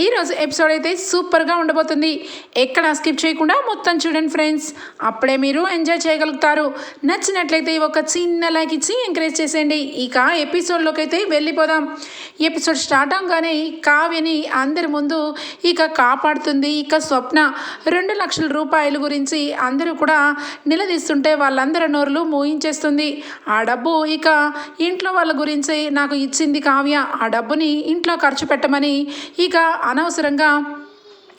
ఈరోజు ఎపిసోడ్ అయితే సూపర్గా ఉండబోతుంది. ఎక్కడ స్కిప్ చేయకుండా మొత్తం చూడండి ఫ్రెండ్స్ అప్పుడే మీరు ఎంజాయ్ చేయగలుగుతారు. నచ్చినట్లయితే ఒక చిన్న లైక్ ఇచ్చి ఎంకరేజ్ చేసేయండి. ఇక ఎపిసోడ్లోకి అయితే వెళ్ళిపోదాం. ఎపిసోడ్ స్టార్ట్ అవగానే కావ్యని అందరి ముందు ఇక కాపాడుతుంది. ఇక స్వప్న రెండు లక్షల రూపాయల గురించి అందరూ కూడా నిలదీస్తుంటే వాళ్ళందరి నోరులు మోయించేస్తుంది. ఆ డబ్బు ఇక ఇంట్లో వాళ్ళ గురించి నాకు ఇచ్చింది కావ్య. ఆ డబ్బుని ఇంట్లో ఖర్చు పెట్టమని ఇక అనవసరంగా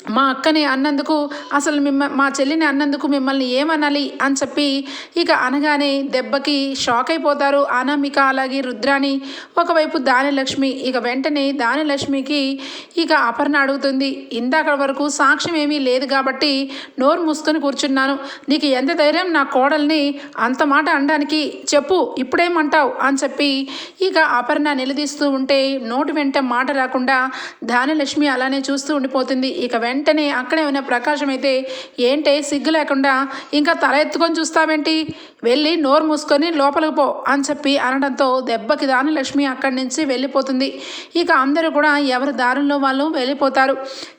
మా అక్కని అన్నందుకు అసలు మిమ్మ మా చెల్లిని అన్నందుకు మిమ్మల్ని ఏమనాలి అని చెప్పి ఇక అనగానే దెబ్బకి షాక్ అయిపోతారు అనామిక అలాగే రుద్రాని ఒకవైపు దానిలక్ష్మి ఇక వెంటనే దానిలక్ష్మికి ఇక అపర్ణ అడుగుతుంది ఇందాక వరకు సాక్ష్యం ఏమీ లేదు కాబట్టి నోరు మూసుకొని కూర్చున్నాను. నీకు ఎంత ధైర్యం నా కోడల్ని అంత మాట అనడానికి? చెప్పు ఇప్పుడేమంటావు? అని చెప్పి ఇక అపర్ణ నిలదీస్తూ ఉంటే నోటి వెంట మాట రాకుండా దానిలక్ష్మి అలానే చూస్తూ ఉండిపోతుంది. ఇక వెంట వెంటనే అక్కడే ఉన్న ప్రకాశం అయితే ఏంటే సిగ్గు లేకుండా ఇంకా తల ఎత్తుకొని చూస్తావేంటి? వెళ్ళి నోరు మూసుకొని లోపలికి పో అని చెప్పి అనడంతో దెబ్బకి దాని లక్ష్మి అక్కడి నుంచి వెళ్ళిపోతుంది. ఇక అందరూ కూడా ఎవరి దారుల్లో వాళ్ళు వెళ్ళిపోతారు.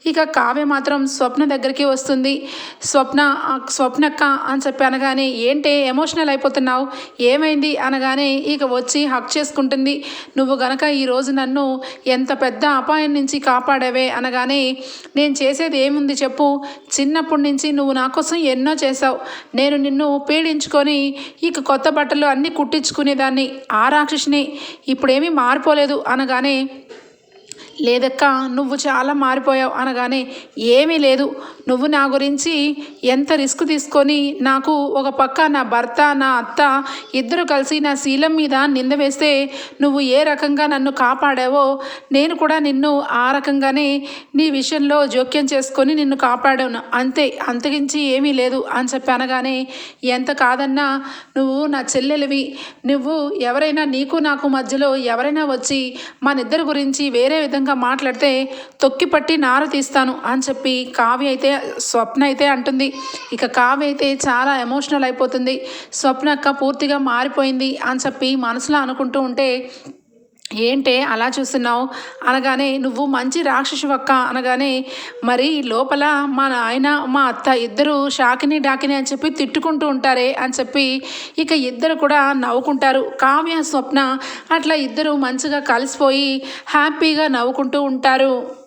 ఇక కావ్య మాత్రం స్వప్న దగ్గరికి వస్తుంది. స్వప్న స్వప్నక్క అని చెప్పి అనగానే ఏంటి ఎమోషనల్ అయిపోతున్నావు? ఏమైంది? అనగానే ఇక వచ్చి హక్ చేసుకుంటుంది. నువ్వు గనక ఈరోజు నన్ను ఎంత పెద్ద అపాయం నుంచి కాపాడావే? అనగానే నేను చేసే చేసేది ఏముంది చెప్పు? చిన్నప్పటి నుంచి నువ్వు నా కోసం ఎన్నో చేసావు నేను నిన్ను పీడించుకొని ఇక కొత్త బట్టలు అన్నీ కుట్టించుకునేదాన్ని. ఆ రాక్షసిని ఇప్పుడేమీ మారిపోలేదు అనగానే లేదక్క నువ్వు చాలా మారిపోయావు అనగానే ఏమీ లేదు. నువ్వు నా గురించి ఎంత రిస్క్ తీసుకొని నాకు ఒక పక్క నా భర్త నా అత్త ఇద్దరు కలిసి నా శీలం మీద నింద వేస్తే నువ్వు ఏ రకంగా నన్ను కాపాడావో నేను కూడా నిన్ను ఆ రకంగానే నీ విషయంలో జోక్యం చేసుకొని నిన్ను కాపాడాను. అంతే అంతకించి ఏమీ లేదు అని చెప్పి అనగానే ఎంత కాదన్నా నువ్వు నా చెల్లెలివి. నువ్వు ఎవరైనా నీకు నాకు మధ్యలో ఎవరైనా వచ్చి మన ఇద్దరి గురించి వేరే విధంగా మాట్లాడితే తొక్కిపట్టి నార తీస్తాను అని చెప్పి కావ్య అయితే స్వప్న అయితే అంటుంది. ఇక కావ్య అయితే చాలా ఎమోషనల్ అయిపోతుంది. స్వప్న అక్క పూర్తిగా మారిపోయింది అని చెప్పి మనసులో అనుకుంటూ ఉంటే ఏంటే అలా చూస్తున్నావు? అనగానే నువ్వు మంచి రాక్షసువక్క అనగానే మరి లోపల మా నాయన మా అత్త ఇద్దరు షాకిని డాకిని అని చెప్పి తిట్టుకుంటూ ఉంటారే అని చెప్పి ఇక ఇద్దరు కూడా నవ్వుకుంటారు. కావ్య స్వప్న అట్లా ఇద్దరు మంచిగా కలిసిపోయి హ్యాపీగా నవ్వుకుంటూ ఉంటారు.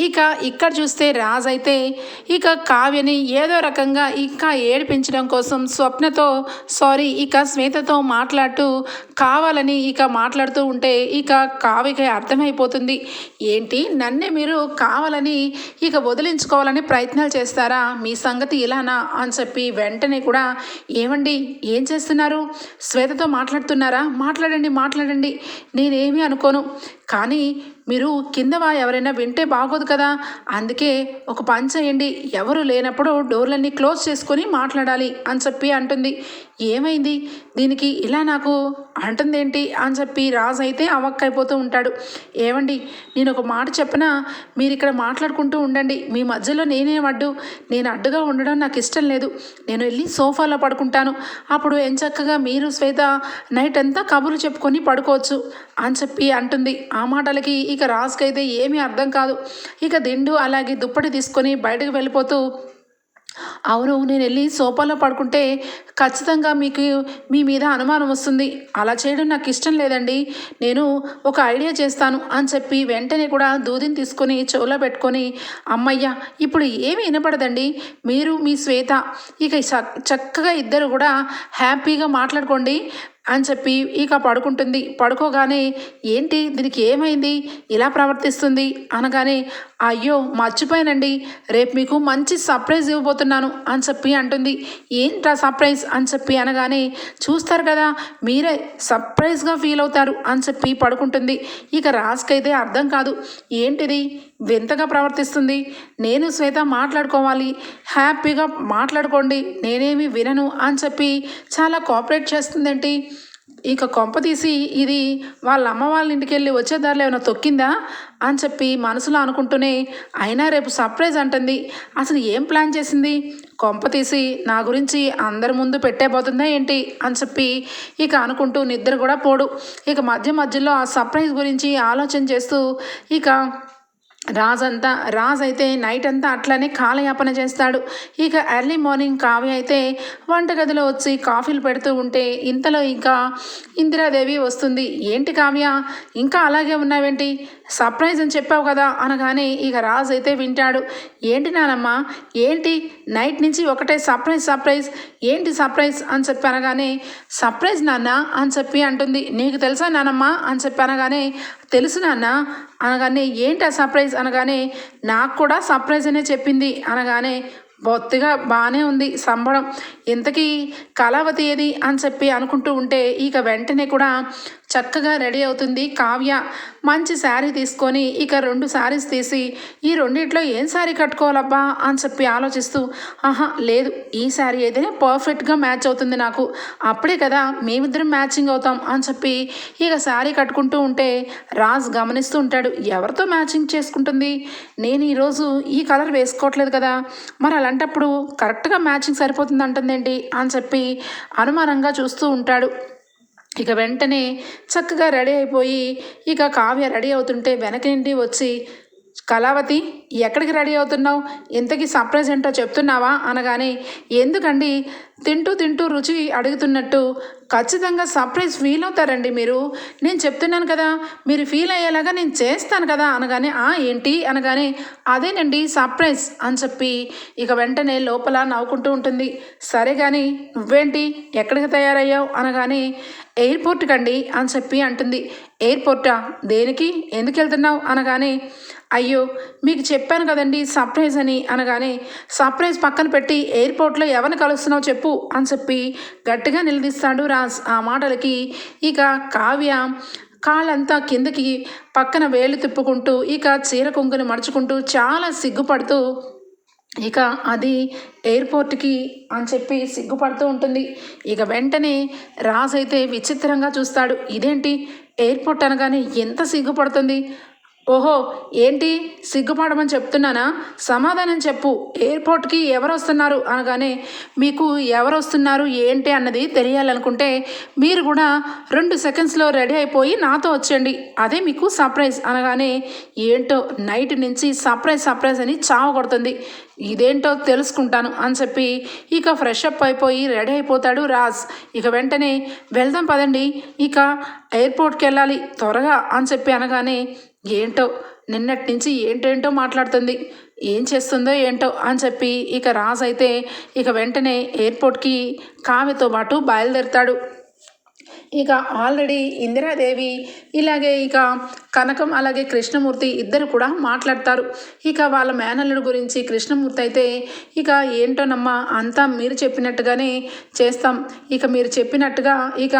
ఇక ఇక్కడ చూస్తే రాజ్ అయితే ఇక కావ్యని ఏదో రకంగా ఇంకా ఏడిపించడం కోసం స్వప్నతో సారీ ఇక శ్వేతతో మాట్లాడుతూ కావాలని ఇక మాట్లాడుతూ ఉంటే ఇక కావ్యకి అర్థమైపోతుంది. ఏంటి? నన్నే మీరు కావాలని ఇక వదిలించుకోవాలని ప్రయత్నాలు చేస్తారా? మీ సంగతి ఇలానా? అని చెప్పి వెంటనే కూడా ఏమండి? ఏం చేస్తున్నారు? శ్వేతతో మాట్లాడుతున్నారా? మాట్లాడండి మాట్లాడండి. నేనేమీ అనుకోను. కానీ మీరు కిందవా ఎవరైనా వింటే బాగోదు కదా. అందుకే ఒక పని చేయండి ఎవరు లేనప్పుడు డోర్లన్నీ క్లోజ్ చేసుకొని మాట్లాడాలి అని చెప్పి అంటుంది. ఏమైంది? దీనికి ఇలా నాకు అంటుందేంటి? అని చెప్పి రాజు అయితే అవక్కైపోతూ ఉంటాడు. ఏమండి నేను ఒక మాట చెప్పనా? మీరు ఇక్కడ మాట్లాడుకుంటూ ఉండండి. మీ మధ్యలో నేనే అడ్డు. నేను అడ్డుగా ఉండడం నాకు ఇష్టం లేదు. నేను వెళ్ళి సోఫాలో పడుకుంటాను. అప్పుడు ఎంచక్కగా మీరు శ్వేత నైట్ అంతా కబుర్లు చెప్పుకొని పడుకోవచ్చు అని చెప్పి అంటుంది. ఆ మాటలకి ఇక రాజుకైతే ఏమీ అర్థం కాదు. ఇక దిండు అలాగే దుప్పటి తీసుకొని బయటకు వెళ్ళిపోతూ అవును నేను వెళ్ళి సోఫాలో పడుకుంటే ఖచ్చితంగా మీకు మీ మీద అనుమానం వస్తుంది. అలా చేయడం నాకు ఇష్టం లేదండి. నేను ఒక ఐడియా చేస్తాను అని చెప్పి వెంటనే కూడా దూదిని తీసుకొని చెవులో పెట్టుకొని అమ్మయ్య ఇప్పుడు ఏమి వినపడదండి. మీరు మీ శ్వేత. ఇక చ- చక్కగా ఇద్దరు కూడా హ్యాపీగా మాట్లాడుకోండి. అని చెప్పి ఇక పడుకుంటుంది. పడుకోగానే ఏంటి? దీనికి ఏమైంది? ఇలా ప్రవర్తిస్తుంది అనగానే అయ్యో మర్చిపోయానండి. రేపు మీకు మంచి సర్ప్రైజ్ ఇవ్వబోతున్నాను అని చెప్పి అంటుంది. ఏంట్రా సర్ప్రైజ్ అని చెప్పి అనగానే చూస్తారు కదా మీరే సర్ప్రైజ్గా ఫీల్ అవుతారు అని చెప్పి పడుకుంటుంది. ఇక రాజుకైతే అర్థం కాదు. ఏంటిది? వింతగా ప్రవర్తిస్తుంది. నేను శ్వేత మాట్లాడుకోవాలి. హ్యాపీగా మాట్లాడుకోండి. నేనేమి వినను అని చెప్పి చాలా కోఆపరేట్ చేస్తుందేంటి? ఇక కొంప తీసి ఇది వాళ్ళ అమ్మ వాళ్ళ ఇంటికి వెళ్ళి వచ్చే దారిలో ఏమైనా తొక్కిందా అని చెప్పి మనసులో అనుకుంటూనే అయినా రేపు సర్ప్రైజ్ అంటుంది. అసలు ఏం ప్లాన్ చేసింది? కొంప తీసి నా గురించి అందరి ముందు పెట్టేపోతుందా ఏంటి? అని చెప్పి ఇక అనుకుంటూ నిద్ర కూడా పోడు. ఇక మధ్య మధ్యలో ఆ సర్ప్రైజ్ గురించి ఆలోచన చేస్తూ ఇక రాజంతా అంతా రాజ్ అయితే నైట్ అంతా అట్లనే కాలయాపన చేస్తాడు. ఇక ఎర్లీ మార్నింగ్ కావ్య అయితే వంటగదిలో వచ్చి కాఫీలు పెడుతూ ఉంటే ఇంతలో ఇంకా ఇందిరాదేవి వస్తుంది. ఏంటి కావ్య? ఇంకా అలాగే ఉన్నావేంటి? సర్ప్రైజ్ అని చెప్పావు కదా అనగానే ఇక రాజ్ అయితే వింటాడు. ఏంటి నానమ్మ? ఏంటి? నైట్ నుంచి ఒకటే సర్ప్రైజ్ సర్ప్రైజ్ ఏంటి సర్ప్రైజ్ అని చెప్పి అనగానే సర్ప్రైజ్ నాన్న అని చెప్పి అంటుంది. నీకు తెలుసా నానమ్మ అని చెప్పి అనగానే తెలుసు నాన్న అనగానే ఏంటి ఆ సర్ప్రైజ్? అనగానే నాకు కూడా సర్ప్రైజ్ అనే చెప్పింది. అనగానే బొత్తిగా బాగానే ఉంది సంబడం ఇంతకీ కళావతి ఏది? అని చెప్పి అనుకుంటూ ఉంటే ఇక వెంటనే కూడా చక్కగా రెడీ అవుతుంది. కావ్య మంచి శారీ తీసుకొని ఇక రెండు శారీస్ తీసి ఈ రెండిట్లో ఏం శారీ కట్టుకోవాలబ్బా అని చెప్పి ఆలోచిస్తూ ఆహా లేదు ఈ శారీ అయితేనే పర్ఫెక్ట్గా మ్యాచ్ అవుతుంది నాకు. అప్పుడే కదా మేమిద్దరం మ్యాచింగ్ అవుతాం అని చెప్పి ఇక శారీ కట్టుకుంటూ ఉంటే రాజ్ గమనిస్తూ ఉంటాడు ఎవరితో మ్యాచింగ్ చేసుకుంటుంది? నేను ఈరోజు ఈ కలర్ వేసుకోవట్లేదు కదా మరి అలాంటప్పుడు కరెక్ట్గా మ్యాచింగ్ సరిపోతుంది అంటుందేంటి అని చెప్పి అనుమానంగా చూస్తూ ఉంటాడు. ఇక వెంటనే చక్కగా రెడీ అయిపోయి ఇక కావ్య రెడీ అవుతుంటే వెనక నుండి వచ్చి కళావతి ఎక్కడికి రెడీ అవుతున్నావు? ఇంతకీ సర్ప్రైజ్ ఏంటో చెప్తున్నావా? అనగానే ఎందుకండి? తింటూ తింటూ రుచి అడుగుతున్నట్టు ఖచ్చితంగా సర్ప్రైజ్ ఫీల్ అవుతారండి మీరు. నేను చెప్తున్నాను కదా మీరు ఫీల్ అయ్యేలాగా నేను చేస్తాను కదా. అనగానే ఆ ఏంటి? అనగానే అదేనండి సర్ప్రైజ్ అని చెప్పి ఇక వెంటనే లోపల నవ్వుకుంటూ ఉంటుంది. సరే కానీ నువ్వేంటి? ఎక్కడికి తయారయ్యావు? అనగానే ఎయిర్పోర్ట్ కండి అని చెప్పి అంటుంది. ఎయిర్పోర్టా? దేనికి? ఎందుకు వెళ్తున్నావు? అనగానే అయ్యో మీకు చెప్పాను కదండి సర్ప్రైజ్ అని. అనగానే సర్ప్రైజ్ పక్కన పెట్టి ఎయిర్పోర్ట్లో ఎవరిని కలుస్తున్నావు చెప్పు అని చెప్పి గట్టిగా నిలదీస్తాడు రాజ్ ఆ మాటలకి. ఇక కావ్య కాళ్ళంతా కిందకి పక్కన వేలు తిప్పుకుంటూ ఇక చీర కొంగుని మడుచుకుంటూ చాలా సిగ్గుపడుతూ ఇక అది ఎయిర్పోర్ట్కి అని చెప్పి సిగ్గుపడుతూ ఉంటుంది. ఇక వెంటనే రాజ్ అయితే విచిత్రంగా చూస్తాడు. ఇదేంటి? ఎయిర్పోర్ట్ అనగానే ఎంత సిగ్గుపడుతుంది? ఓహో ఏంటి? సిగ్గుపడమని చెప్తున్నానా? సమాధానం చెప్పు. ఎయిర్పోర్ట్కి ఎవరు వస్తున్నారు అనగానే మీకు ఎవరు వస్తున్నారు ఏంటి అన్నది తెలియాలనుకుంటే మీరు కూడా రెండు సెకండ్స్లో రెడీ అయిపోయి నాతో వచ్చేయండి. అదే మీకు సర్ప్రైజ్ అనగానే ఏంటో నైట్ నుంచి సర్ప్రైజ్ సర్ప్రైజ్ అని చావ కొడుతుంది. ఇదేంటో తెలుసుకుంటాను అని చెప్పి ఇక ఫ్రెష్ అప్ అయిపోయి రెడీ అయిపోతాడు రాజ్. ఇక వెంటనే వెళ్దాం పదండి. ఇక ఎయిర్పోర్ట్కి వెళ్ళాలి త్వరగా అని చెప్పి అనగానే ఏంటో నిన్నటి నుంచి ఏంటేంటో మాట్లాడుతుంది. ఏం చేస్తుందో ఏంటో అని చెప్పి ఇక రాజ్ అయితే ఇక వెంటనే ఎయిర్పోర్ట్కి కావ్యతో పాటు బయలుదేరుతాడు. ఇక ఆల్రెడీ ఇందిరాదేవి ఇలాగే ఇక కనకం అలాగే కృష్ణమూర్తి ఇద్దరు కూడా మాట్లాడతారు. ఇక వాళ్ళ మేనల్లుడు గురించి కృష్ణమూర్తి అయితే ఇక ఏంటోనమ్మా అంతా మీరు చెప్పినట్టుగానే చేస్తాం. ఇక మీరు చెప్పినట్టుగా ఇక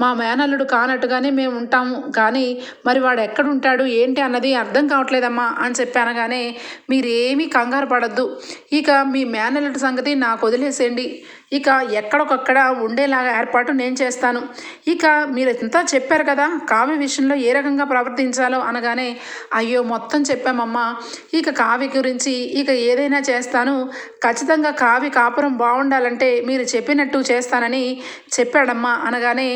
మా మేనల్లుడు కానట్టుగానే మేము ఉంటాము. కానీ మరి వాడు ఎక్కడుంటాడు ఏంటి అన్నది అర్థం కావట్లేదమ్మా అని చెప్పి అనగానే మీరేమీ కంగారు పడద్దు. ఇక మీ మేనల్లుడి సంగతి నాకు వదిలేసేయండి. ఇక ఎక్కడొకక్కడ ఉండేలాగా ఏర్పాటు నేను చేస్తాను. ఇక మీరు ఇంత చెప్పారు కదా కావ్య విషయంలో ఏ రకంగా ప్రవర్తించాలో అనగానే అయ్యో మొత్తం చెప్పామమ్మా. ఇక కావ్య గురించి ఇక ఏదైనా చేస్తాను. ఖచ్చితంగా కావ్య కాపురం బాగుండాలంటే మీరు చెప్పినట్టు చేస్తానని చెప్పాడమ్మా అనగానే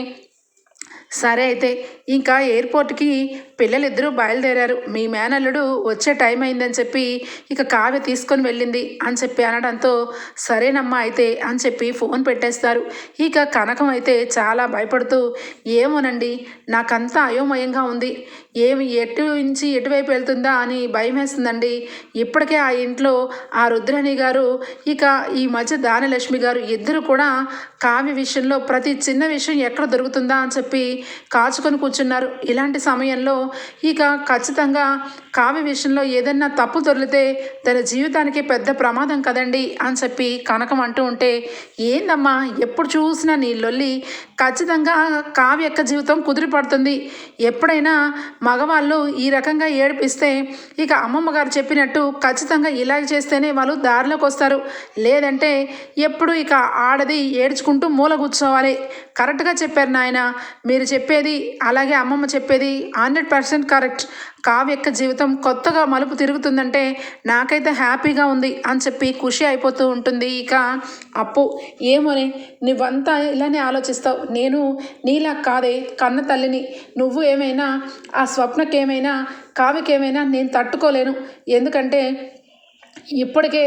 సరే అయితే ఇంకా ఎయిర్పోర్ట్కి పిల్లలిద్దరూ బయలుదేరారు. మీ మేనల్లుడు వచ్చే టైం అయిందని చెప్పి ఇక కావ్య తీసుకొని వెళ్ళింది అని చెప్పి అనడంతో సరేనమ్మా అయితే అని చెప్పి ఫోన్ పెట్టేస్తారు. ఇక కనకం అయితే చాలా భయపడుతూ ఏమోనండి నాకంతా అయోమయంగా ఉంది. ఏమి ఎటు నుంచి ఎటువైపు వెళ్తుందా అని భయం వేస్తుందండి ఇప్పటికే ఆ ఇంట్లో ఆ రుద్రాణి గారు ఇక ఈ మధ్య దానలక్ష్మి గారు ఇద్దరు కూడా కావ్య విషయంలో ప్రతి చిన్న విషయం ఎక్కడ దొరుకుతుందా అని చెప్పి కాచుకొని కూర్చున్నారు. ఇలాంటి సమయంలో ఇక ఖచ్చితంగా కావ్య విషయంలో ఏదన్నా తప్పు దొరికితే తన జీవితానికి పెద్ద ప్రమాదం కదండి అని చెప్పి కనకం అంటూ ఉంటే ఏందమ్మా ఎప్పుడు చూసినా నీ లొల్లి ఖచ్చితంగా కావ్య యొక్క జీవితం కుదిరిపడుతుంది ఎప్పుడైనా మగవాళ్ళు ఈ రకంగా ఏడిపిస్తే ఇక అమ్మమ్మ గారు చెప్పినట్టు ఖచ్చితంగా ఇలాగ చేస్తేనే వాళ్ళు దారిలోకి వస్తారు. లేదంటే ఎప్పుడు ఇక ఆడది ఏడ్చుకుంటూ మూల కూర్చోవాలి కరెక్ట్గా చెప్పారు నాయన. మీరు చెప్పేది అలాగే అమ్మమ్మ చెప్పేది హండ్రెడ్ పర్సెంట్ కరెక్ట్. కావ్య యొక్క జీవితం కొత్తగా మలుపు తిరుగుతుందంటే నాకైతే హ్యాపీగా ఉంది అని చెప్పి ఖుషి అయిపోతూ ఉంటుంది. ఇక అప్పు ఏమోనే నువ్వంతా ఇలానే ఆలోచిస్తావు. నేను నీలా కాదే కన్న తల్లిని. నువ్వు ఏమైనా ఆ స్వప్నకేమైనా కావ్యకేమైనా నేను తట్టుకోలేను. ఎందుకంటే ఇప్పటికే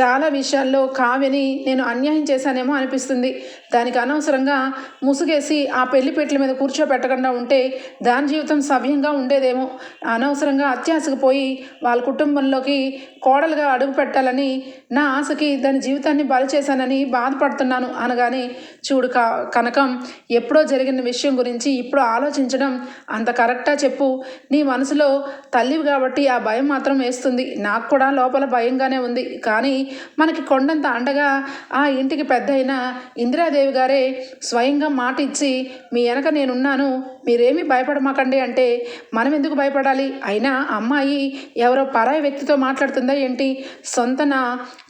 చాలా విషయాల్లో కావ్యని నేను అన్యాయం చేశానేమో అనిపిస్తుంది. దానికి అనవసరంగా ముసుగేసి ఆ పెళ్ళి పెట్ల మీద కూర్చోబెట్టకుండా ఉంటే దాని జీవితం సవ్యంగా ఉండేదేమో. అనవసరంగా అత్యాశకు పోయి వాళ్ళ కుటుంబంలోకి కోడలుగా అడుగు పెట్టాలని నా ఆశకి దాని జీవితాన్ని బలి చేశానని బాధపడుతున్నాను అనగానే చూడు క కనకం ఎప్పుడో జరిగిన విషయం గురించి ఇప్పుడు ఆలోచించడం అంత కరెక్టా చెప్పు. నీ మనసులో తల్లివి కాబట్టి ఆ భయం మాత్రం వేస్తుంది. నాకు కూడా లోపల భయంగానే ఉంది. కానీ మనకి కొండంత అండగా ఆ ఇంటికి పెద్ద అయిన ఇందిరాదేవి గారే స్వయంగా మాట ఇచ్చి మీ వెనక నేనున్నాను మీరేమీ భయపడమాకండి అంటే మనం ఎందుకు భయపడాలి? అయినా అమ్మాయి ఎవరో పరాయి వ్యక్తితో మాట్లాడుతుందా ఏంటి? సొంత నా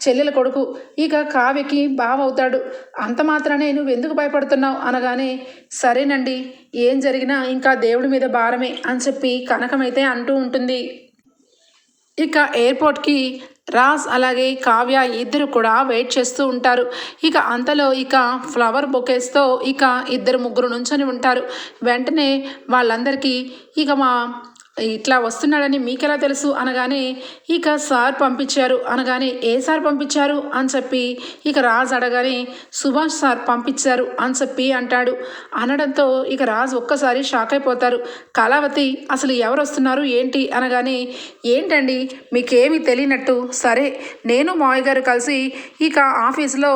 చెల్లెల కొడుకు. ఇక కావ్యకి బావవుతాడు. అంత మాత్రానే నువ్వు ఎందుకు భయపడుతున్నావు? అనగానే సరేనండి ఏం జరిగినా ఇంకా దేవుడి మీద భారమే అని చెప్పి కనకమైతే అంటూ ఉంటుంది. ఇక ఎయిర్పోర్ట్కి రాజ్ అలాగే కావ్య ఇద్దరు కూడా వెయిట్ చేస్తూ ఉంటారు. ఇక అంతలో ఇక ఫ్లవర్ బొకేస్తో ఇక ఇద్దరు ముగ్గురు నుంచొని ఉంటారు. వెంటనే వాళ్ళందరికీ ఇక మా ఇట్లా వస్తున్నాడని మీకెలా తెలుసు? అనగానే ఇక సార్ పంపించారు. అనగానే ఏ సార్ పంపించారు? అని చెప్పి ఇక రాజ్ అడగానే సుభాష్ సార్ పంపించారు అని చెప్పి అంటాడు. అనడంతో ఇక రాజ్ ఒక్కసారి షాక్ అయిపోతారు. కళావతి అసలు ఎవరు వస్తున్నారు ఏంటి? అనగానే ఏంటండి? మీకేమీ తెలియనట్టు. సరే నేను మావయ్య గారు కలిసి ఇక ఆఫీస్లో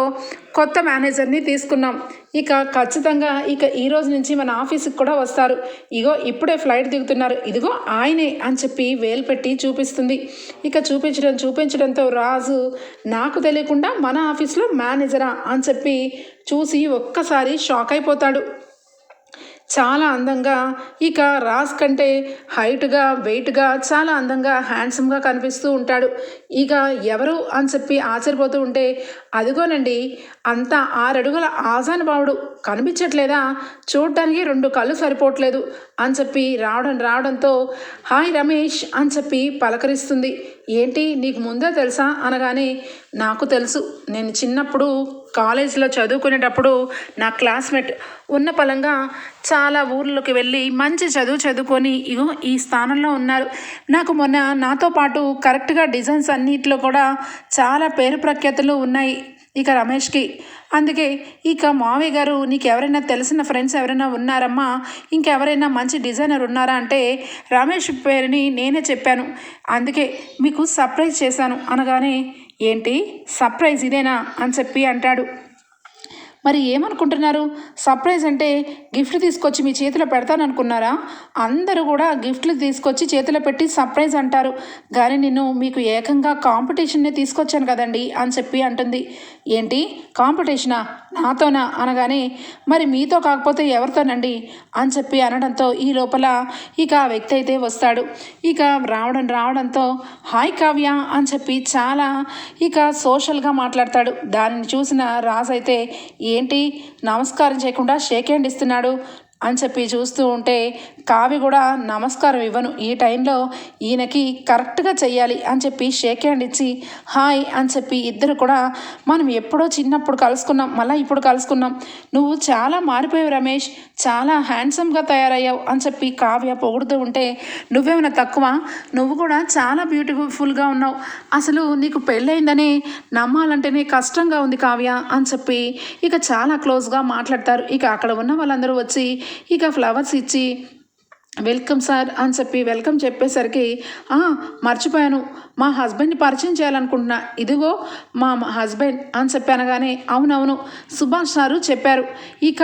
కొత్త మేనేజర్ని తీసుకున్నాం. ఇక ఖచ్చితంగా ఇక ఈ రోజు నుంచి మన ఆఫీస్కి కూడా వస్తారు. ఇగో ఇప్పుడే ఫ్లైట్ దిగుతున్నారు. ఇదిగో ఆయనే అని చెప్పి వేలు పెట్టి చూపిస్తుంది. ఇక చూపించడం చూపించడంతో రాజు నాకు తెలియకుండా మన ఆఫీస్లో మేనేజరా? అని చెప్పి చూసి ఒక్కసారి షాక్ అయిపోతాడు. చాలా అందంగా ఇక రాజ్ కంటే హైట్గా వెయిట్గా చాలా అందంగా హ్యాండ్సమ్గా కనిపిస్తూ ఉంటాడు. ఇక ఎవరు అని చెప్పి ఆశ్చర్యపోతూ ఉంటే అదిగోనండి అంత ఆరడుగుల ఆజానుభావుడు కనిపించట్లేదా? చూడటానికి రెండు కళ్ళు సరిపోవట్లేదు అని చెప్పి రావడం రావడంతో హాయ్ రమేష్ అని చెప్పి పలకరిస్తుంది. ఏంటి నీకు ముందే తెలుసా అనగానే నాకు తెలుసు. నేను చిన్నప్పుడు కాలేజీలో చదువుకునేటప్పుడు నా క్లాస్మేట్ ఉన్న పలంగా చాలా ఊర్లోకి వెళ్ళి మంచి చదువు చదువుకొని ఇగో ఈ స్థానంలో ఉన్నారు. నాకు మొన్న నాతో పాటు కరెక్ట్గా డిజైన్స్ అన్నిట్లో కూడా చాలా పేరు ప్రఖ్యాతులు ఉన్నాయి. ఇక రమేష్కి. అందుకే ఇక మావయ్య గారు నీకు ఎవరైనా తెలిసిన ఫ్రెండ్స్ ఎవరైనా ఉన్నారమ్మా? ఇంకెవరైనా మంచి డిజైనర్ ఉన్నారా అంటే రమేష్ పేరుని నేనే చెప్పాను. అందుకే మీకు సర్ప్రైజ్ చేశాను. అనగానే ఏంటి? సర్ప్రైజ్ ఇదేనా? అని చెప్పి అంటాడు. మరి ఏమనుకుంటున్నారు? సర్ప్రైజ్ అంటే గిఫ్ట్ తీసుకొచ్చి మీ చేతిలో పెడతాననుకున్నారా? అందరూ కూడా గిఫ్ట్లు తీసుకొచ్చి చేతిలో పెట్టి సర్ప్రైజ్ అంటారు. కానీ నేను మీకు ఏకంగా కాంపిటీషన్నే తీసుకొచ్చాను కదండి అని చెప్పి అంటుంది. ఏంటి? కాంపిటీషనా? నాతోనా? అనగానే మరి మీతో కాకపోతే ఎవరితోనండి? అని చెప్పి అనడంతో ఈ లోపల ఇక ఆ వ్యక్తి అయితే వస్తాడు. ఇక రావడం రావడంతో హాయ్ కావ్య అని చెప్పి చాలా ఇక సోషల్గా మాట్లాడతాడు. దానిని చూసిన రాజు అయితే ఏ ఏంటి? నమస్కారం చేయకుండా షేక్ హ్యాండ్ ఇస్తున్నాడు. అని చెప్పి చూస్తూ ఉంటే కావి కూడా నమస్కారం ఇవ్వను. ఈ టైంలో ఈయనకి కరెక్ట్గా చెయ్యాలి అని చెప్పి షేక్ హ్యాండ్ ఇచ్చి హాయ్ అని చెప్పి ఇద్దరు కూడా మనం ఎప్పుడో చిన్నప్పుడు కలుసుకున్నాం మళ్ళీ ఇప్పుడు కలుసుకున్నాం. నువ్వు చాలా మారిపోయావు రమేష్ చాలా హ్యాండ్సమ్గా తయారయ్యావు అని చెప్పి కావ్య పొగుడుతూ ఉంటే నువ్వేమైనా తక్కువ? నువ్వు కూడా చాలా బ్యూటిఫుల్గా ఉన్నావు. అసలు నీకు పెళ్ళయిందని నమ్మాలంటేనే కష్టంగా ఉంది కావ్య అని చెప్పి ఇక చాలా క్లోజ్గా మాట్లాడతారు. ఇక అక్కడ ఉన్న వాళ్ళందరూ వచ్చి ఇక ఫ్లవర్స్ ఇచ్చి వెల్కమ్ సార్ అని చెప్పి వెల్కమ్ చెప్పేసరికి మర్చిపోయాను. మా హస్బెండ్ని పరిచయం చేయాలనుకుంటున్నా. ఇదిగో మా హస్బెండ్ అని చెప్పానగానే అవునవును సుభాష్ సారు చెప్పారు. ఇక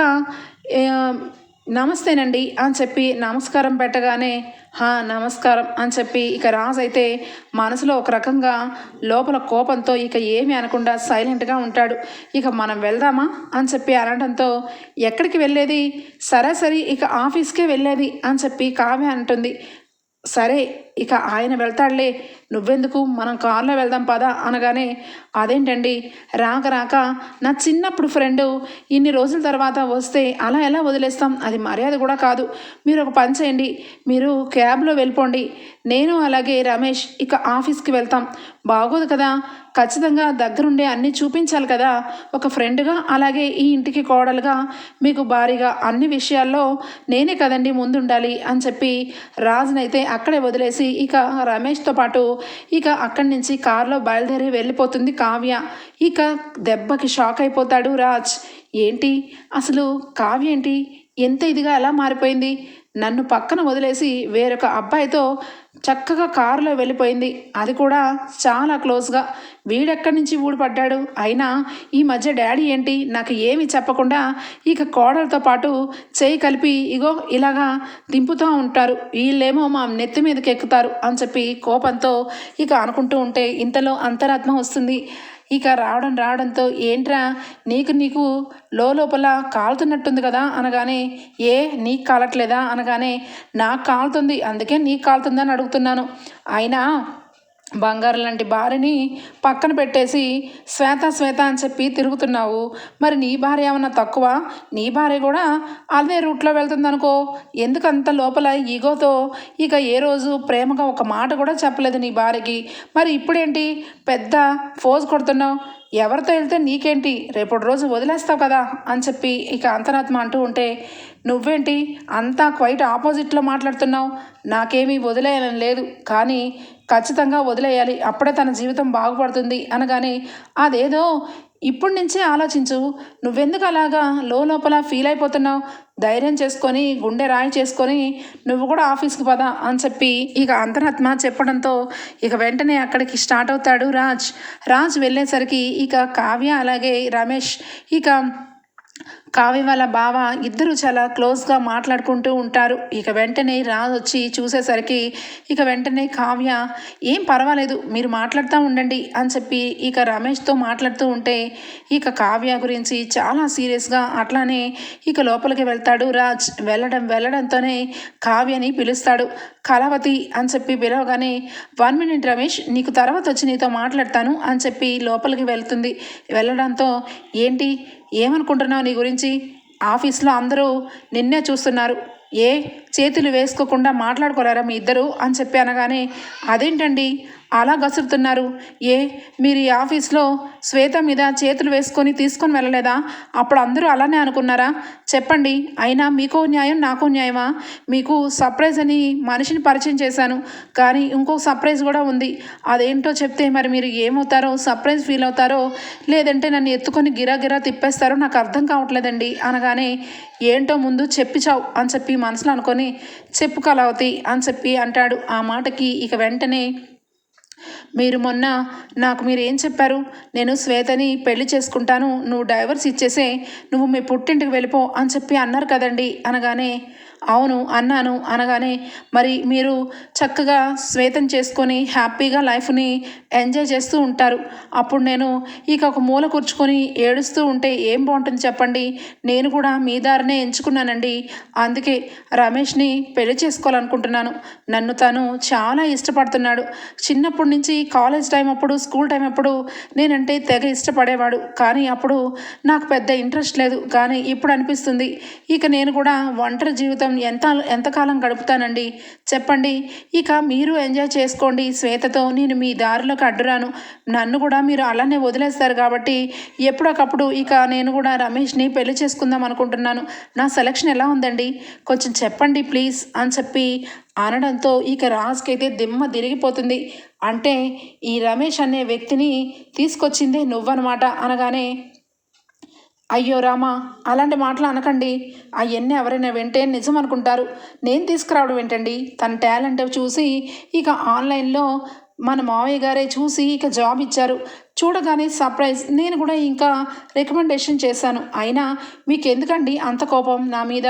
నమస్తేనండి అని చెప్పి నమస్కారం పెట్టగానే హా నమస్కారం అని చెప్పి ఇక రాజు అయితే మనసులో ఒక రకంగా లోపల కోపంతో ఇక ఏమీ అనకుండా సైలెంట్గా ఉంటాడు. ఇక మనం వెళ్దామా అని చెప్పి అనడంతో ఎక్కడికి వెళ్ళేది? సరాసరి ఇక ఆఫీస్కే వెళ్ళేది అని చెప్పి కావ్య అంటుంది. సరే ఇక ఆయన వెళ్తాడులే. నువ్వెందుకు? మనం కారులో వెళ్దాం పదా అనగానే అదేంటండి? రాక రాక నా చిన్నప్పుడు ఫ్రెండు ఇన్ని రోజుల తర్వాత వస్తే అలా ఎలా వదిలేస్తాం? అది మర్యాద కూడా కాదు. మీరు ఒక పని చేయండి. మీరు క్యాబ్లో వెళ్ళిపోండి. నేను అలాగే రమేష్ ఇక ఆఫీస్కి వెళ్తాం. బాగోదు కదా. ఖచ్చితంగా దగ్గరుండే అన్నీ చూపించాలి కదా. ఒక ఫ్రెండ్గా అలాగే ఈ ఇంటికి కోడలుగా మీకు భారీగా అన్ని విషయాల్లో నేనే కదండి ముందుండాలి అని చెప్పి రాజునైతే అక్కడే వదిలేసి ఇక రమేష్తో పాటు ఇక అక్కడి నుంచి కారులో బయలుదేరి వెళ్ళిపోతుంది కావ్య. ఇక దెబ్బకి షాక్ అయిపోతాడు రాజ్. ఏంటి? అసలు కావ్య ఏంటి? ఎంత ఇదిగా ఎలా మారిపోయింది? నన్ను పక్కన వదిలేసి వేరొక అబ్బాయితో చక్కగా కారులో వెళ్ళిపోయింది. అది కూడా చాలా క్లోజ్గా వీడెక్కడి నుంచి ఊడిపడ్డాడు? అయినా ఈ మధ్య డాడీ ఏంటి? నాకు ఏమి చెప్పకుండా ఇక కోడలతో పాటు చేయి కలిపి ఇగో ఇలాగా దింపుతూ ఉంటారు. వీళ్ళేమో మా నెత్తి మీదకి ఎక్కుతారు అని చెప్పి కోపంతో ఇక అనుకుంటూ ఉంటే ఇంతలో అంతరాత్మ వస్తుంది. ఇక రావడం రావడంతో ఏంట్రా? నీకు నీకు లోపల కాలుతున్నట్టుంది కదా అనగానే ఏ నీకు కాలట్లేదా అనగానే నాకు కాలుతుంది అందుకే నీకు కాలుతుందని అడుగుతున్నాను. అయినా బంగారు లాంటి భార్యని పక్కన పెట్టేసి శ్వేత శ్వేత అని చెప్పి తిరుగుతున్నావు. మరి నీ భార్య ఏమన్నా తక్కువ? నీ భార్య కూడా అదే రూట్లో వెళ్తుంది అనుకో ఎందుకంత లోపల ఈగోతో ఇక ఏ రోజు ప్రేమగా ఒక మాట కూడా చెప్పలేదు నీ భార్యకి. మరి ఇప్పుడేంటి? పెద్ద ఫోజ్ కొడుతున్నావు. ఎవరితో వెళ్తే నీకేంటి? రేపటి రోజు వదిలేస్తావు కదా అని చెప్పి ఇక అంతరాత్మ అంటూ ఉంటే నువ్వేంటి? అంతా క్వైట్ ఆపోజిట్లో మాట్లాడుతున్నావు. నాకేమీ వదిలేయడం లేదు. కానీ ఖచ్చితంగా వదిలేయాలి. అప్పుడే తన జీవితం బాగుపడుతుంది అనగానే అదేదో ఇప్పటి నుంచే ఆలోచించు. నువ్వెందుకు అలాగా లోపల ఫీల్ అయిపోతున్నావు? ధైర్యం చేసుకొని గుండె రాయి చేసుకొని నువ్వు కూడా ఆఫీస్కి పదా అని చెప్పి ఇక అంతరాత్మ చెప్పడంతో ఇక వెంటనే అక్కడికి స్టార్ట్ అవుతాడు రాజ్. రాజ్ వెళ్ళేసరికి ఇక కావ్య అలాగే రమేష్ ఇక కావ్య వాళ్ళ బావ ఇద్దరు చాలా క్లోజ్గా మాట్లాడుకుంటూ ఉంటారు. ఇక వెంటనే రాజు వచ్చి చూసేసరికి ఇక వెంటనే కావ్య ఏం పర్వాలేదు మీరు మాట్లాడుతూ ఉండండి అని చెప్పి ఇక రమేష్తో మాట్లాడుతూ ఉంటే ఇక కావ్య గురించి చాలా సీరియస్గా అట్లానే ఇక లోపలికి వెళ్తాడు రాజ్. వెళ్ళడం వెళ్ళడంతోనే కావ్యని పిలుస్తాడు. కళావతి అని చెప్పి పిలవగానే వన్ మినిట్ రమేష్ నీకు తర్వాత వచ్చి నీతో మాట్లాడతాను అని చెప్పి లోపలికి వెళ్తుంది. వెళ్ళడంతో ఏంటి ఏమనుకుంటున్నావు నీ గురించి? ఆఫీస్లో అందరూ నిన్నే చూస్తున్నారు. ఏ చేతులు వేసుకోకుండా మాట్లాడుకోలేరా మీ ఇద్దరు? అని చెప్పి అనగానే అదేంటండి? అలా గసురుతున్నారు. ఏ మీరు ఈ ఆఫీస్లో శ్వేత మీద చేతులు వేసుకొని తీసుకొని వెళ్ళలేదా? అప్పుడు అందరూ అలానే అనుకున్నారా? చెప్పండి అయినా మీకో న్యాయం నాకో న్యాయమా? మీకు సర్ప్రైజ్ అని మనిషిని పరిచయం చేశాను కానీ ఇంకో సర్ప్రైజ్ కూడా ఉంది. అదేంటో చెప్తే మరి మీరు ఏమవుతారో సర్ప్రైజ్ ఫీల్ అవుతారో లేదంటే నన్ను ఎత్తుకొని గిరా గిరా తిప్పేస్తారో నాకు అర్థం కావట్లేదండి అనగానే ఏంటో ముందు చెప్పిచావు అని చెప్పి మనసులో అనుకొని చెప్పు కలవతి అని చెప్పి అంటాడు. ఆ మాటకి ఇక వెంటనే మీరు మొన్న నాకు మీరు ఏం చెప్పారు? నేను శ్వేతని పెళ్ళి చేసుకుంటాను నువ్వు డైవర్స్ ఇచ్చేసే నువ్వు మీ పుట్టింటికి వెళ్ళిపో అని చెప్పి అన్నారు కదండి అనగానే అవును అన్నాను. అనగానే మరి మీరు చక్కగా శ్వేతం చేసుకొని హ్యాపీగా లైఫ్ని ఎంజాయ్ చేస్తూ ఉంటారు. అప్పుడు నేను ఇక ఒక మూల కూర్చుకొని ఏడుస్తూ ఉంటే ఏం బాగుంటుంది చెప్పండి? నేను కూడా మీ దారినే ఎంచుకున్నానండి. అందుకే రమేష్ని పెళ్ళి చేసుకోవాలనుకుంటున్నాను. నన్ను తను చాలా ఇష్టపడుతున్నాడు. చిన్నప్పటి నుంచి కాలేజ్ టైం అప్పుడు స్కూల్ టైం అప్పుడు నేనంటే తెగ ఇష్టపడేవాడు. కానీ అప్పుడు నాకు పెద్ద ఇంట్రెస్ట్ లేదు. కానీ ఇప్పుడు అనిపిస్తుంది. ఇక నేను కూడా ఒంటరి జీవితం ఎంత ఎంతకాలం గడుపుతానండి? చెప్పండి. ఇక మీరు ఎంజాయ్ చేసుకోండి శ్వేతతో. నేను మీ దారిలోకి అడ్డురాను. నన్ను కూడా మీరు అలానే వదిలేస్తారు కాబట్టి ఎప్పుడొకప్పుడు ఇక నేను కూడా రమేష్ని పెళ్ళి చేసుకుందాం అనుకుంటున్నాను. నా సెలక్షన్ ఎలా ఉందండి? కొంచెం చెప్పండి ప్లీజ్ అని చెప్పి అనడంతో ఇక రాజ్కైతే దిమ్మ తిరిగిపోతుంది. అంటే ఈ రమేష్ అనే వ్యక్తిని తీసుకొచ్చిందే నువ్వనమాట అనగానే అయ్యో రామా అలాంటి మాటలు అనకండి. అవన్నీ ఎవరైనా వింటే నిజం అనుకుంటారు. నేను తీసుకురావడం ఏంటండి? తన టాలెంట్ చూసి ఇక ఆన్లైన్లో మన మావయ్య గారే చూసి ఇక జాబ్ ఇచ్చారు. చూడగానే సర్ప్రైజ్ నేను కూడా ఇంకా రికమెండేషన్ చేశాను. అయినా మీకు ఎందుకండి అంత కోపం నా మీద?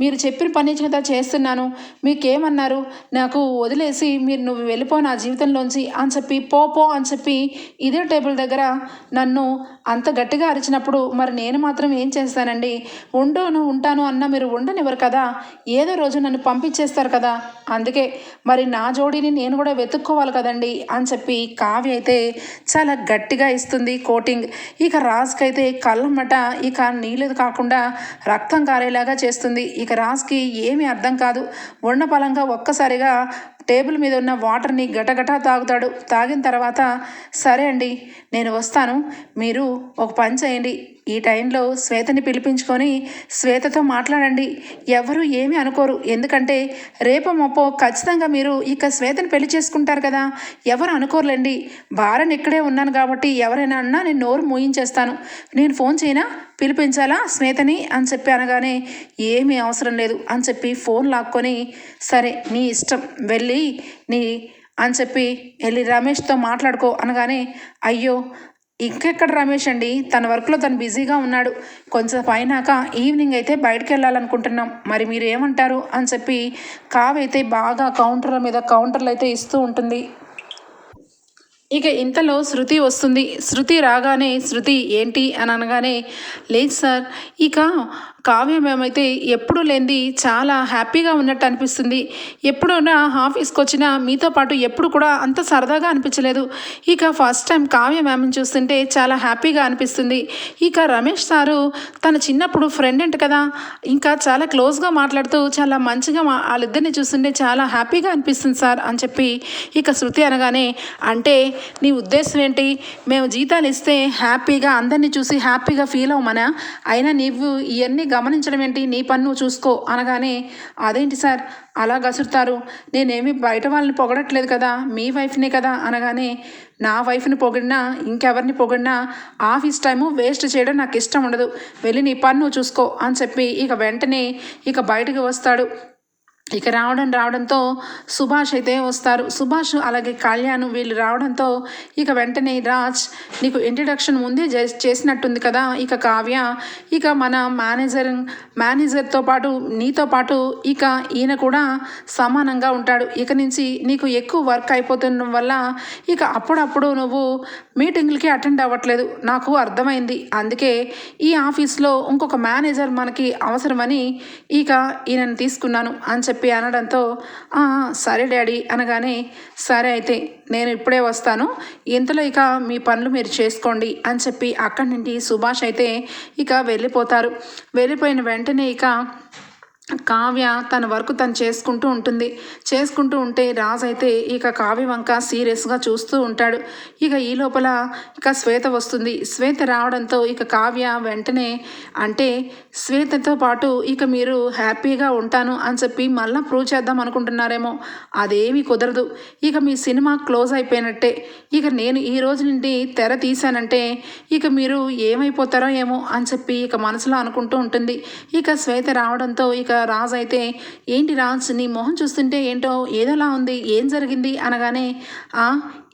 మీరు చెప్పిన పని కదా చేస్తున్నాను. మీకేమన్నారు? నాకు వదిలేసి మీరు నువ్వు వెళ్ళిపో నా జీవితంలోంచి అని చెప్పి పో పో అని చెప్పి ఇదే టేబుల్ దగ్గర నన్ను అంత గట్టిగా అరిచినప్పుడు మరి నేను మాత్రం ఏం చేస్తానండి? ఉండును ఉంటాను అన్న మీరు ఉండనివ్వరు కదా? ఏదో రోజు నన్ను పంపించేస్తారు కదా? అందుకే మరి నా జోడీని నేను కూడా వెతుక్కోవాలి కదండి అని చెప్పి కావ్య అయితే చాలా గట్టి గట్టిగా ఇస్తుంది కోటింగ్. ఇక రాజ్కైతే కళ్ళమ్మట ఇక నీళ్ళు కాకుండా రక్తం కారేలాగా చేస్తుంది. ఇక రాజ్కి ఏమీ అర్థం కాదు. ఉన్న పలంగా ఒక్కసారిగా టేబుల్ మీద ఉన్న వాటర్ని గటగటా తాగుతాడు. తాగిన తర్వాత సరే అండి నేను వస్తాను. మీరు ఒక పని చేయండి. ఈ టైంలో శ్వేతని పిలిపించుకొని శ్వేతతో మాట్లాడండి. ఎవరు ఏమీ అనుకోరు. ఎందుకంటే రేపో మొప్పో ఖచ్చితంగా మీరు ఇక శ్వేతని పెళ్ళి చేసుకుంటారు కదా. ఎవరు అనుకోరులేండి. భారన్ ఇక్కడే ఉన్నాను కాబట్టి ఎవరైనా అన్నా నేను నోరు మూయించేస్తాను. నేను ఫోన్ చేయనా? పిలిపించాలా శ్వేతని? అని చెప్పి అనగానే ఏమీ అవసరం లేదు. అని చెప్పి ఫోన్ లాక్కొని సరే నీ ఇష్టం. వెళ్ళి నీ అని చెప్పి వెళ్ళి రమేష్తో మాట్లాడుకో. అనగానే అయ్యో ఇంకెక్కడ రమేష్ అండి? తన వర్క్లో తను బిజీగా ఉన్నాడు. కొంచెం అయినాక ఈవినింగ్ అయితే బయటకు వెళ్ళాలనుకుంటున్నాం. మరి మీరు ఏమంటారు అని చెప్పి కావైతే బాగా కౌంటర్ల మీద కౌంటర్లు అయితే ఇస్తూ ఉంటుంది. ఇక ఇంతలో శృతి వస్తుంది. శృతి రాగానే శృతి ఏంటి? అని అనగానే లేదు సార్. ఇక కావ్య మేమైతే ఎప్పుడు లేనిది చాలా హ్యాపీగా ఉన్నట్టు అనిపిస్తుంది. ఎప్పుడైనా ఆఫీస్కి వచ్చినా మీతో పాటు ఎప్పుడు కూడా అంత సరదాగా అనిపించలేదు. ఇక ఫస్ట్ టైం కావ్య మ్యామ్ని చూస్తుంటే చాలా హ్యాపీగా అనిపిస్తుంది. ఇక రమేష్ సారు తన చిన్నప్పుడు ఫ్రెండ్ అంట కదా ఇంకా చాలా క్లోజ్గా మాట్లాడుతూ చాలా మంచిగా వాళ్ళిద్దరిని చూస్తుంటే చాలా హ్యాపీగా అనిపిస్తుంది సార్ అని చెప్పి ఇక శృతి అనగానే అంటే నీ ఉద్దేశం ఏంటి? మేము జీతాలు ఇస్తే హ్యాపీగా అందరినీ చూసి హ్యాపీగా ఫీల్ అవ్వమనా? అయినా నీవు ఇవన్నీ గమనించడం ఏంటి? నీ పన్ను చూసుకో అనగానే అదేంటి సార్? అలా గసురుతారు నేనేమి బయట వాళ్ళని పొగడట్లేదు కదా? మీ వైఫ్నే కదా? అనగానే నా వైఫ్ని పొగిడినా ఇంకెవరిని పొగిడినా ఆఫీస్ టైము వేస్ట్ చేయడం నాకు ఇష్టం ఉండదు. వెళ్ళి నీ పన్ను చూసుకో అని చెప్పి ఇక వెంటనే ఇక బయటకు వస్తాడు. ఇక రావడం రావడంతో సుభాష్ అయితే వస్తారు. సుభాష్ అలాగే కళ్యాణ్ వీళ్ళు రావడంతో ఇక వెంటనే రాజ్ నీకు ఇంట్రడక్షన్ ముందే చే- చేసినట్టుంది కదా ఇక కావ్య ఇక మన మేనేజర్ మేనేజర్తో పాటు నీతో పాటు ఇక ఈయన కూడా సమానంగా ఉంటాడు. ఇక నుంచి నీకు ఎక్కువ వర్క్ అయిపోతుండడం వల్ల ఇక అప్పుడప్పుడు నువ్వు మీటింగ్లకి అటెండ్ అవ్వట్లేదు. నాకు అర్థమైంది. అందుకే ఈ ఆఫీస్లో ఇంకొక మేనేజర్ మనకి అవసరమని ఇక ఈయనను తీసుకున్నాను అని చెప్పి అనడంతో సరే డాడీ అనగానే సరే అయితే నేను ఇప్పుడే వస్తాను. ఇంతలో ఇక మీ పనులు మీరు చేసుకోండి అని చెప్పి అక్కడి నుండి సుభాష్ అయితే ఇక వెళ్ళిపోతారు. వెళ్ళిపోయిన వెంటనే ఇక కావ్య తన వర్క్ తను చేసుకుంటూ ఉంటుంది. చేసుకుంటూ ఉంటే రాజు అయితే ఇక కావ్య వంక సీరియస్గా చూస్తూ ఉంటాడు. ఇక ఈ లోపల ఇక శ్వేత వస్తుంది. శ్వేత రావడంతో ఇక కావ్య వెంటనే అంటే శ్వేతతో పాటు ఇక మీరు హ్యాపీగా ఉంటాను అని చెప్పి మళ్ళీ ప్రూవ్ చేద్దాం అనుకుంటున్నారేమో. అదేమీ కుదరదు. ఇక మీ సినిమా క్లోజ్ అయిపోయినట్టే. ఇక నేను ఈ రోజు నుండి తెర తీశానంటే ఇక మీరు ఏమైపోతారో ఏమో అని చెప్పి ఇక మనసులో అనుకుంటూ ఉంటుంది. ఇక శ్వేత రావడంతో ఇక రాజు అయితే ఏంటి రాజ్ నీ మొహం చూస్తుంటే ఏంటో ఏదోలా ఉంది ఏం జరిగింది? అనగానే "ఆ,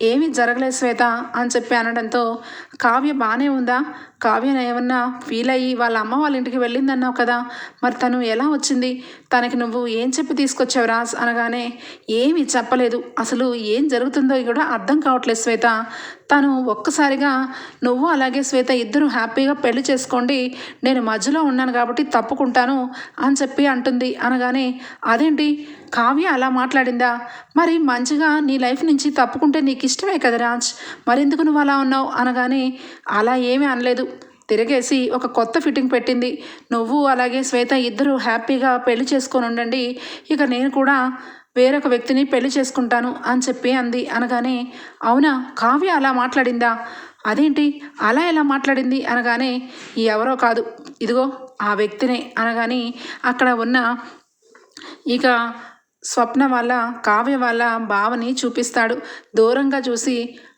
ఏమీ జరగలేదు శ్వేత అని చెప్పి అనడంతో కావ్య బాగానే ఉందా? కావ్య ఏమన్నా ఫీల్ అయ్యి వాళ్ళ అమ్మ వాళ్ళ ఇంటికి వెళ్ళిందన్నావు కదా? మరి తను ఎలా వచ్చింది? తనకి నువ్వు ఏం చెప్పి తీసుకొచ్చావు రాజ్? అనగానే ఏమీ చెప్పలేదు. అసలు ఏం జరుగుతుందో కూడా అర్థం కావట్లేదు శ్వేత. తను ఒక్కసారిగా నువ్వు అలాగే శ్వేత ఇద్దరు హ్యాపీగా పెళ్ళి చేసుకోండి. నేను మధ్యలో ఉన్నాను కాబట్టి తప్పుకుంటాను అని చెప్పి అంటుంది. అనగానే అదేంటి? కావ్య అలా మాట్లాడిందా? మరి మంచిగా నీ లైఫ్ నుంచి తప్పుకుంటే నీకు ఇష్టమే కదా రాజ్. మరెందుకు నువ్వు అలా ఉన్నావు? అనగానే అలా ఏమీ అనలేదు. తిరిగేసి ఒక కొత్త ఫిట్టింగ్ పెట్టింది. నువ్వు అలాగే శ్వేత ఇద్దరు హ్యాపీగా పెళ్ళి చేసుకొని ఉండండి. ఇక నేను కూడా వేరొక వ్యక్తిని పెళ్ళి చేసుకుంటాను అని చెప్పి అంది. అనగానే అవునా? కావ్య అలా మాట్లాడిందా? అదేంటి? అలా ఎలా మాట్లాడింది? అనగానే ఎవరో కాదు. ఇదిగో ఆ వ్యక్తినే. అనగానే అక్కడ ఉన్న ఇక స్వప్న వాళ్ళ కావ్య వాళ్ళ భావని చూపిస్తాడు. దూరంగా చూసి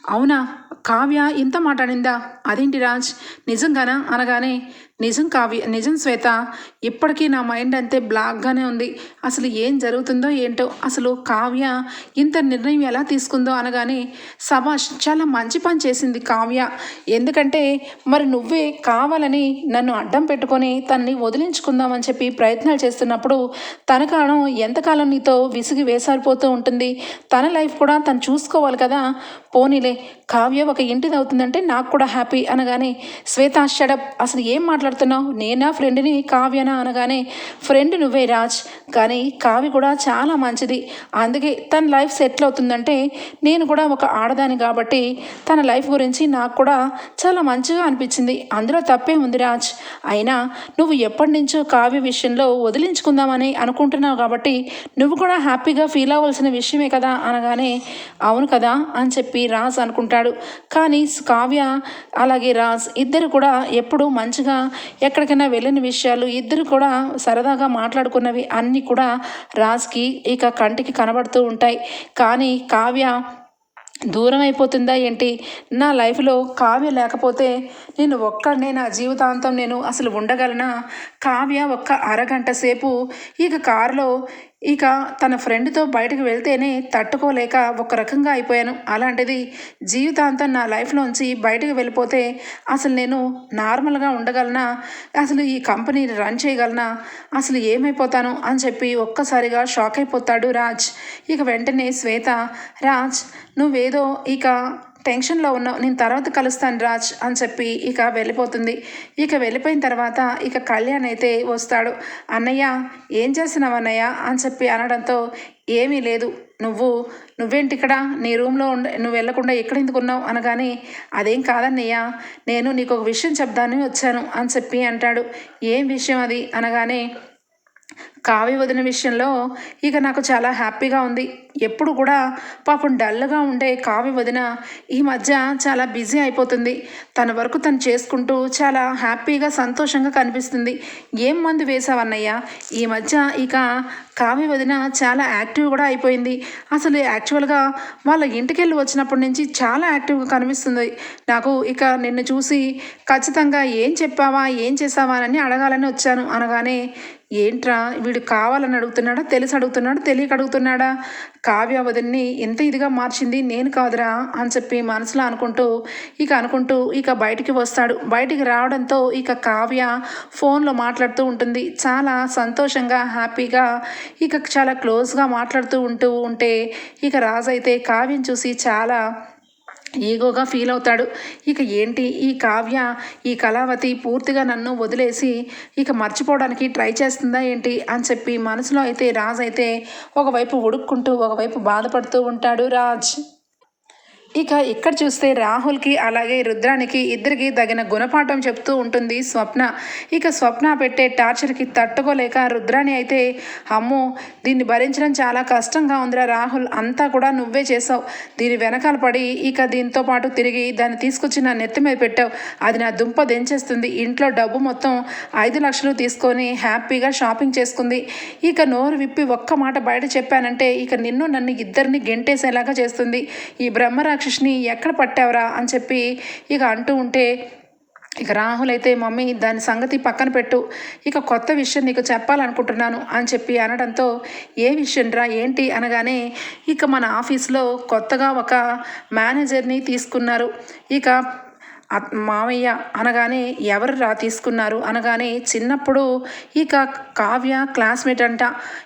అవునా కావ్య ఇంత మాట్లాడిందా? అదేంటి రాజ్? నిజంగానా? అనగానే నిజం కావ్య నిజం శ్వేత ఇప్పటికీ నా మైండ్ అంతే బ్లాక్గానే ఉంది. అసలు ఏం జరుగుతుందో ఏంటో అసలు కావ్య ఇంత నిర్ణయం ఎలా తీసుకుందో అనగానే సభాష్ చాలా మంచి పని చేసింది కావ్య. ఎందుకంటే మరి నువ్వే కావాలని నన్ను అడ్డం పెట్టుకొని తనని వదిలించుకుందామని చెప్పి ప్రయత్నాలు చేస్తున్నప్పుడు తన కాలం ఎంతకాలం నీతో విసిగి వేసారిపోతూ ఉంటుంది. తన లైఫ్ కూడా తను చూసుకోవాలి కదా. పోనీలే కావ్య ఒక ఇంటిది అవుతుందంటే నాకు కూడా హ్యాపీ అనగానే శ్వేత షడప్ అసలు ఏం మాట్లాడుతున్నావు? నేనా? ఫ్రెండ్ని? కావ్యనా? అనగానే ఫ్రెండ్ నువ్వే రాజ్. కానీ కావ్య కూడా చాలా మంచిది. అందుకే తన లైఫ్ సెటిల్ అవుతుందంటే నేను కూడా ఒక ఆడదాని కాబట్టి తన లైఫ్ గురించి నాకు కూడా చాలా మంచిగా అనిపించింది. అందులో తప్పే ఉంది రాజ్. అయినా నువ్వు ఎప్పటి నుంచో కావ్య విషయంలో వదిలించుకుందామని అనుకుంటున్నావు కాబట్టి నువ్వు కూడా హ్యాపీగా ఫీల్ అవ్వాల్సిన విషయమే కదా అనగానే అవును కదా అని చెప్పి రాజ్ అనుకుంటాడు. కానీ కావ్య అలాగే రాజ్ ఇద్దరు కూడా ఎప్పుడు మంచిగా ఎక్కడికైనా వెళ్ళిన విషయాలు ఇద్దరు కూడా సరదాగా మాట్లాడుకున్నవి అన్నీ కూడా రాజ్కి ఇక కంటికి కనబడుతూ ఉంటాయి. కానీ కావ్య దూరం అయిపోతుందా ఏంటి? నా లైఫ్లో కావ్య లేకపోతే నేను ఒక్కడనే నా జీవితాంతం నేను అసలు ఉండగలనా? కావ్య ఒక్క అరగంట సేపు ఇక కారులో ఇక తన ఫ్రెండ్తో బయటకు వెళ్తేనే తట్టుకోలేక ఒక రకంగా అయిపోయాను. అలాంటిది జీవితాంతం నా లైఫ్లోంచి బయటకు వెళ్ళిపోతే అసలు నేను నార్మల్గా ఉండగలనా? అసలు ఈ కంపెనీని రన్ చేయగలనా? అసలు ఏమైపోతాను? అని చెప్పి ఒక్కసారిగా షాక్ అయిపోతాడు రాజ్. ఇక వెంటనే శ్వేత రాజ్ నువ్వేదో ఇక టెన్షన్లో ఉన్నావు. నేను తర్వాత కలుస్తాను రాజ్ అని చెప్పి ఇక వెళ్ళిపోతుంది. ఇక వెళ్ళిపోయిన తర్వాత ఇక కళ్యాణ్ అయితే వస్తాడు. అన్నయ్య ఏం చేస్తున్నావు అన్నయ్య? అని చెప్పి అనడంతో ఏమీ లేదు. నువ్వు నువ్వేంటి ఇక్కడ? నీ రూమ్లో ఉండ నువ్వు వెళ్ళకుండా ఎక్కడ ఎందుకున్నావు అనగానే అదేం కాదన్నయ్య. నేను నీకు ఒక విషయం చెప్దామని వచ్చాను అని చెప్పి అంటాడు. ఏం విషయం అది? అనగానే కావ్య వదిన విషయంలో ఇక నాకు చాలా హ్యాపీగా ఉంది. ఎప్పుడు కూడా పాపం డల్గా ఉండే కావ్య వదిన ఈ మధ్య చాలా బిజీ అయిపోతుంది. తన వరకు తను చేసుకుంటూ చాలా హ్యాపీగా సంతోషంగా కనిపిస్తుంది. ఏం మందు వేసావన్నయ్యా ఈ మధ్య ఇక కావ్య వదిన చాలా యాక్టివ్ కూడా అయిపోయింది. అసలు యాక్చువల్గా వాళ్ళ ఇంటికి వెళ్ళి వచ్చినప్పటి నుంచి చాలా యాక్టివ్గా కనిపిస్తుంది. నాకు ఇక నిన్ను చూసి ఖచ్చితంగా ఏం చెప్పావా ఏం చేసావా అని అడగాలని వచ్చాను. అనగానే ఏంట్రా? వీడు కావాలని అడుగుతున్నాడా? తెలిసి అడుగుతున్నాడా? తెలియక అడుగుతున్నాడా? కావ్య వదిన్ని ఎంత ఇదిగా మార్చింది నేను కాదురా అని చెప్పి మనసులో అనుకుంటూ ఇక అనుకుంటూ ఇక బయటికి వస్తాడు. బయటికి రావడంతో ఇక కావ్య ఫోన్లో మాట్లాడుతూ ఉంటుంది. చాలా సంతోషంగా హ్యాపీగా ఇక చాలా క్లోజ్గా మాట్లాడుతూ ఉంటూ ఉంటే ఇక రాజు అయితే కావ్యం చూసి చాలా ఈగోగా ఫీల్ అవుతాడు. ఇక ఏంటి? ఈ కావ్య ఈ కళావతి పూర్తిగా నన్ను వదిలేసి ఇక మర్చిపోవడానికి ట్రై చేస్తుందా ఏంటి? అని చెప్పి మనసులో అయితే రాజ్ అయితే ఒకవైపు ఉడుక్కుంటూ ఒకవైపు బాధపడుతూ ఉంటాడు రాజ్. ఇక ఇక్కడ చూస్తే రాహుల్కి అలాగే రుద్రానికి ఇద్దరికి తగిన గుణపాఠం చెప్తూ ఉంటుంది స్వప్న. ఇక స్వప్న పెట్టే టార్చర్కి తట్టుకోలేక రుద్రాని అయితే అమ్మో దీన్ని భరించడం చాలా కష్టంగా ఉందిరా రాహుల్ అంతా కూడా నువ్వే చేసావు. దీని వెనకాల పడి ఇక దీంతో పాటు తిరిగి దాన్ని తీసుకొచ్చి నా నెత్తి మీద పెట్టావు. అది నా దుంప దించేస్తుంది. ఇంట్లో డబ్బు మొత్తం ఐదు లక్షలు తీసుకొని హ్యాపీగా షాపింగ్ చేసుకుంది. ఇక నోరు విప్పి ఒక్క మాట బయట చెప్పానంటే ఇక నిన్ను నన్ను ఇద్దరిని గెంటేసేలాగా చేస్తుంది. ఈ రాక్షసిని ఎక్కడ పట్టావురా? అని చెప్పి ఇక అంటూ ఉంటే ఇక రాహుల్ అయితే మమ్మీ దాని సంగతి పక్కన పెట్టు. ఇక కొత్త విషయం నీకు చెప్పాలనుకుంటున్నాను అని చెప్పి అనడంతో ఏ విషయం రా ఏంటి? అనగానే ఇక మన ఆఫీస్లో కొత్తగా ఒక మేనేజర్ని తీసుకున్నారు. ఇక మామయ్య మావయ్య అనగానే ఎవరు రా తీసుకున్నారు? అనగానే చిన్నప్పుడు ఇక కావ్య క్లాస్మేట్ అంట.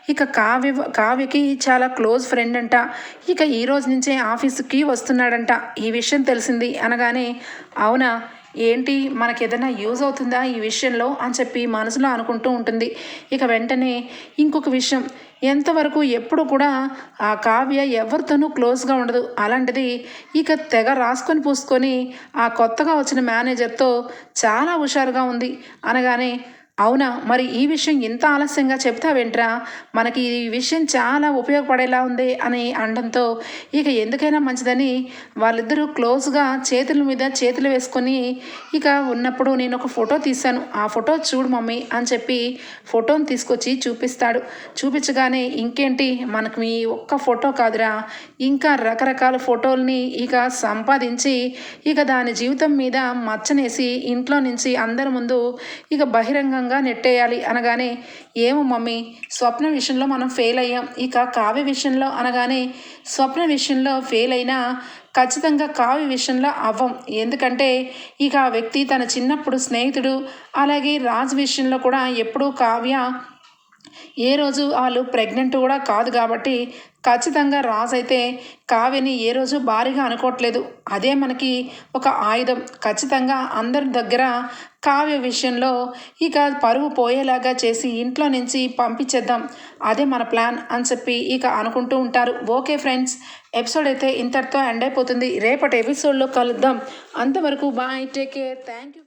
ఇక కావ్య కావ్యకి చాలా క్లోజ్ ఫ్రెండ్ అంట. ఇక ఈ రోజు నుంచే ఆఫీస్కి వస్తున్నాడంట. ఈ విషయం తెలిసింది అనగానే అవునా? ఏంటి మనకి ఏదైనా యూజ్ అవుతుందా ఈ విషయంలో అని చెప్పి మనసులో అనుకుంటూ ఉంటుంది. ఇక వెంటనే ఇంకొక విషయం. ఎంతవరకు ఎప్పుడు కూడా ఆ కావ్య ఎవరితోనూ క్లోజ్గా ఉండదు. అలాంటిది ఇక తెగ రాసుకొని పూసుకొని ఆ కొత్తగా వచ్చిన మేనేజర్తో చాలా హుషారుగా ఉంది. అనగానే అవునా? మరి ఈ విషయం ఇంత ఆలస్యంగా చెప్తావేంట్రా? మనకి ఈ విషయం చాలా ఉపయోగపడేలా ఉంది అని అనడంతో ఇక ఎందుకైనా మంచిదని వాళ్ళిద్దరూ క్లోజ్గా చేతుల మీద చేతులు వేసుకొని ఇక ఉన్నప్పుడు నేను ఒక ఫోటో తీశాను. ఆ ఫోటో చూడు మమ్మీ అని చెప్పి ఫోటోని తీసుకొచ్చి చూపిస్తాడు. చూపించగానే ఇంకేంటి? మనకు మీ ఒక్క ఫోటో కాదురా. ఇంకా రకరకాల ఫోటోల్ని ఇక సంపాదించి ఇక దాని జీవితం మీద మచ్చనేసి ఇంట్లో నుంచి అందరి ముందు ఇక బహిరంగంగా నెట్టేయాలి అనగానే ఏమో మమ్మీ స్వప్న విషయంలో మనం ఫెయిల్ అయ్యాం. ఇక కావ్య విషయంలో అనగానే స్వప్న విషయంలో ఫెయిల్ అయినా ఖచ్చితంగా కావ్య విషయంలో అవ్వం. ఎందుకంటే ఇక ఆ వ్యక్తి తన చిన్నప్పుడు స్నేహితుడు అలాగే రాజు విషయంలో కూడా ఎప్పుడూ కావ్య ఏ రోజు వాళ్ళు ప్రెగ్నెంట్ కూడా కాదు కాబట్టి ఖచ్చితంగా రాజ్ అయితే కావ్యని ఏ రోజు భారీగా అనుకోవట్లేదు. అదే మనకి ఒక ఆయుధం. ఖచ్చితంగా అందరి దగ్గర కావ్య విషయంలో ఇక పరువు పోయేలాగా చేసి ఇంట్లో నుంచి పంపించేద్దాం. అదే మన ప్లాన్ అని చెప్పి ఇక అనుకుంటూ ఉంటారు. ఓకే ఫ్రెండ్స్ ఎపిసోడ్ అయితే ఇంతటితో ఎండ్ అయిపోతుంది. రేపటి ఎపిసోడ్లో కలుద్దాం. అంతవరకు bye take care thank you